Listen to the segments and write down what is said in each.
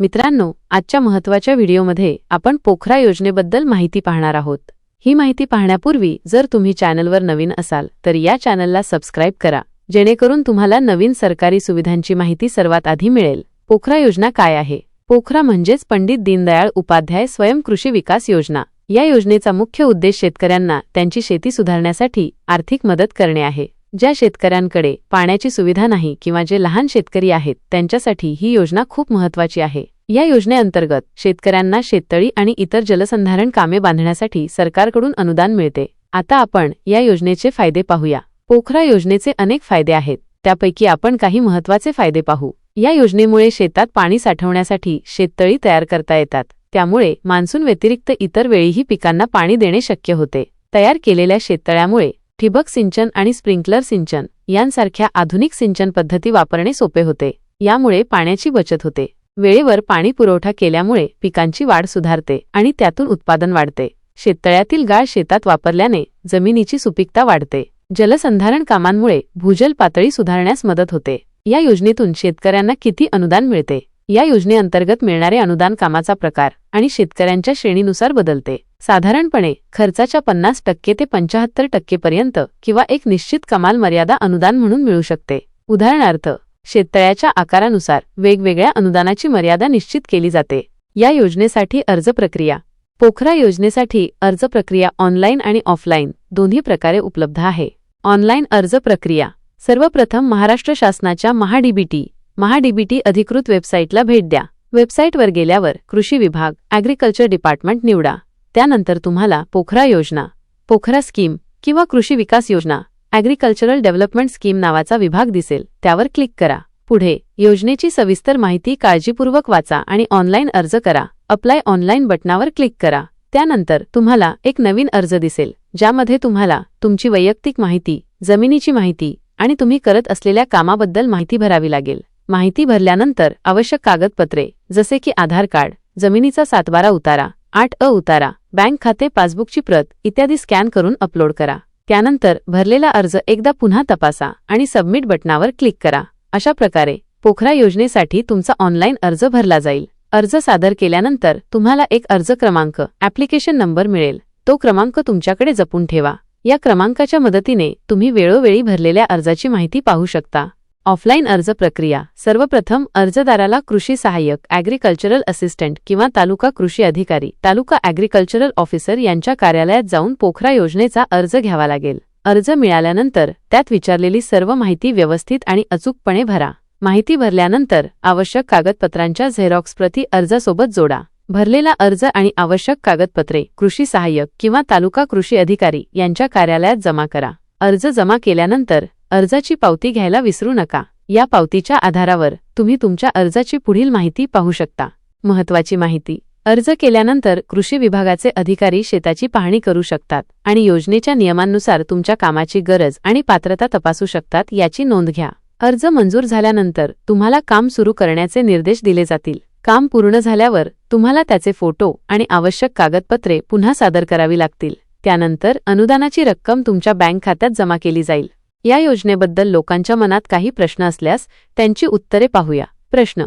मित्रांनो आजच्या महत्त्वाच्या व्हिडिओमध्ये आपण पोखरा योजनेबद्दल माहिती पाहणार आहोत. ही माहिती पाहण्यापूर्वी जर तुम्ही चॅनलवर नवीन असाल तर या चॅनलला सबस्क्राईब करा जेणेकरून तुम्हाला नवीन सरकारी सुविधांची माहिती सर्वात आधी मिळेल. पोखरा योजना काय आहे? पोखरा म्हणजेच पंडित दीनदयाळ उपाध्याय स्वयं कृषी विकास योजना. या योजनेचा मुख्य उद्देश शेतकऱ्यांना त्यांची शेती सुधारण्यासाठी आर्थिक मदत करणे आहे. ज्या शेतकऱ्यांकडे पाण्याची सुविधा नाही किंवा जे लहान शेतकरी आहेत त्यांच्यासाठी ही योजना खूप महत्वाची आहे. या योजनेअंतर्गत शेतकऱ्यांना शेततळी आणि इतर जलसंधारण कामे बांधण्यासाठी सरकारकडून अनुदान मिळते. आता आपण या योजनेचे फायदे पाहूया. पोखरा योजनेचे अनेक फायदे आहेत. त्यापैकी आपण काही महत्त्वाचे फायदे पाहू. या योजनेमुळे शेतात पाणी साठवण्यासाठी शेततळी तयार करता येतात. त्यामुळे मान्सून व्यतिरिक्त इतर वेळीही पिकांना पाणी देणे शक्य होते. तयार केलेल्या शेततळ्यामुळे ठिबक सिंचन आणि स्प्रिंकलर सिंचन यांसारख्या आधुनिक सिंचन पद्धती वापरणे सोपे होते. यामुळे पाण्याची बचत होते. वेळेवर पाणी पुरवठा केल्यामुळे पिकांची वाढ सुधारते आणि त्यातून उत्पादन वाढते. शेततळ्यातील गाळ शेतात वापरल्याने जमिनीची सुपीकता वाढते. जलसंधारण कामांमुळे भूजल पातळी सुधारण्यास मदत होते. या योजनेतून शेतकऱ्यांना किती अनुदान मिळते? या योजनेअंतर्गत मिळणारे अनुदान कामाचा प्रकार आणि शेतकऱ्यांच्या श्रेणीनुसार बदलते. साधारणपणे खर्चाच्या पन्नास टक्के ते पंचाहत्तर टक्केपर्यंत किंवा एक निश्चित कमाल मर्यादा अनुदान म्हणून मिळू शकते. उदाहरणार्थ शेततळ्याच्या आकारानुसार वेगवेगळ्या अनुदानाची मर्यादा निश्चित केली जाते. या योजनेसाठी अर्ज प्रक्रिया. पोखरा योजनेसाठी अर्ज प्रक्रिया ऑनलाईन आणि ऑफलाईन दोन्ही प्रकारे उपलब्ध आहे. ऑनलाईन अर्ज प्रक्रिया. सर्वप्रथम महाराष्ट्र शासनाच्या महाडीबीटी महाडीबीटी अधिकृत वेबसाईटला भेट द्या. वेबसाईटवर गेल्यावर कृषी विभाग ॲग्रिकल्चर डिपार्टमेंट निवडा. त्यानंतर तुम्हाला पोखरा योजना पोखरा स्कीम किंवा कृषी विकास योजना ॲग्रिकल्चरल डेव्हलपमेंट स्कीम नावाचा विभाग दिसेल. त्यावर क्लिक करा. पुढे योजनेची सविस्तर माहिती काळजीपूर्वक वाचा आणि ऑनलाईन अर्ज करा. अप्लाय ऑनलाईन बटनावर क्लिक करा. त्यानंतर तुम्हाला एक नवीन अर्ज दिसेल ज्यामध्ये तुम्हाला तुमची वैयक्तिक माहिती जमिनीची माहिती आणि तुम्ही करत असलेल्या कामाबद्दल माहिती भरावी लागेल. माहिती भरल्यानंतर आवश्यक कागदपत्रे जसे की आधार कार्ड जमिनीचा सातबारा उतारा आठ अ उतारा बँक खाते पासबुकची प्रत इत्यादी स्कॅन करून अपलोड करा. त्यानंतर भरलेला अर्ज एकदा पुन्हा तपासा आणि सबमिट बटनावर क्लिक करा. अशा प्रकारे पोखरा योजनेसाठी तुमचा ऑनलाईन अर्ज भरला जाईल. अर्ज सादर केल्यानंतर तुम्हाला एक अर्ज क्रमांक ॲप्लिकेशन नंबर मिळेल. तो क्रमांक तुमच्याकडे जपून ठेवा. या क्रमांकाच्या मदतीने तुम्ही वेळोवेळी भरलेल्या अर्जाची माहिती पाहू शकता. ऑफलाईन अर्ज प्रक्रिया. सर्वप्रथम अर्जदाराला कृषी सहाय्यक ॲग्रिकल्चरल असिस्टंट किंवा तालुका कृषी अधिकारी तालुका ॲग्रिकल्चरल ऑफिसर यांच्या कार्यालयात जाऊन पोखरा योजनेचा अर्ज घ्यावा लागेल. अर्ज मिळाल्यानंतर त्यात विचारलेली सर्व माहिती व्यवस्थित आणि अचूकपणे भरा. माहिती भरल्यानंतर आवश्यक कागदपत्रांच्या झेरॉक्स प्रती अर्जासोबत जोडा. भरलेला अर्ज आणि आवश्यक कागदपत्रे कृषी सहाय्यक किंवा तालुका कृषी अधिकारी यांच्या कार्यालयात जमा करा. अर्ज जमा केल्यानंतर अर्जाची पावती घ्यायला विसरू नका. या पावतीच्या आधारावर तुम्ही तुमच्या अर्जाची पुढील माहिती पाहू शकता. महत्वाची माहिती. अर्ज केल्यानंतर कृषी विभागाचे अधिकारी शेताची पाहणी करू शकतात आणि योजनेच्या नियमांनुसार तुमच्या कामाची गरज आणि पात्रता तपासू शकतात याची नोंद घ्या. अर्ज मंजूर झाल्यानंतर तुम्हाला काम सुरू करण्याचे निर्देश दिले जातील. काम पूर्ण झाल्यावर तुम्हाला त्याचे फोटो आणि आवश्यक कागदपत्रे पुन्हा सादर करावी लागतील. त्यानंतर अनुदानाची रक्कम तुमच्या बँक खात्यात जमा केली जाईल. या योजनेबद्दल लोकांच्या मनात काही प्रश्न असल्यास त्यांची उत्तरे पाहूया. प्रश्न.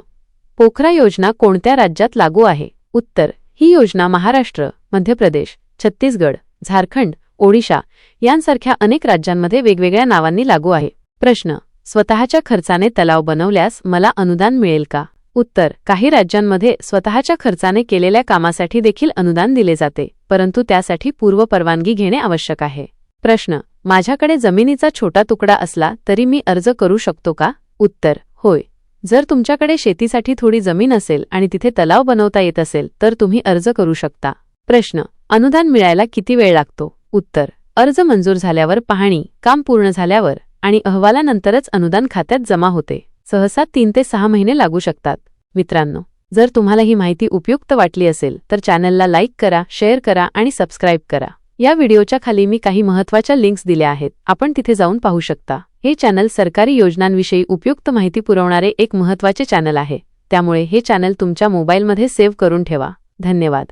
पोखरा योजना कोणत्या राज्यात लागू आहे? उत्तर. ही योजना महाराष्ट्र मध्य प्रदेश छत्तीसगड झारखंड ओडिशा यांसारख्या अनेक राज्यांमध्ये वेगवेगळ्या नावांनी लागू आहे. प्रश्न. स्वतःच्या खर्चाने तलाव बनवल्यास मला अनुदान मिळेल का? उत्तर. काही राज्यांमध्ये स्वतःच्या खर्चाने केलेल्या कामासाठी देखील अनुदान दिले जाते परंतु त्यासाठी पूर्वपरवानगी घेणे आवश्यक आहे. प्रश्न माझ्याकडे जमिनीचा छोटा तुकडा असला तरी मी अर्ज करू शकतो का? उत्तर होय. जर तुमच्याकडे शेतीसाठी थोडी जमीन असेल आणि तिथे तलाव बनवता येत असेल तर तुम्ही अर्ज करू शकता. प्रश्न अनुदान मिळायला किती वेळ लागतो? उत्तर अर्ज मंजूर झाल्यावर पाहणी काम पूर्ण झाल्यावर आणि अहवालानंतरच अनुदान खात्यात जमा होते. सहसा तीन ते सहा महिने लागू शकतात. मित्रांनो जर तुम्हाला ही माहिती उपयुक्त वाटली असेल तर चॅनलला लाईक करा शेअर करा आणि सबस्क्राईब करा. या व्हिडिओच्या खाली मी काही महत्त्वाच्या लिंक्स दिल्या आहेत. आपण तिथे जाऊन पाहू शकता. हे चॅनल सरकारी योजनांविषयी उपयुक्त माहिती पुरवणारे एक महत्त्वाचे चॅनल आहे. त्यामुळे हे चॅनल तुमच्या मोबाईलमध्ये सेव्ह करून ठेवा. धन्यवाद.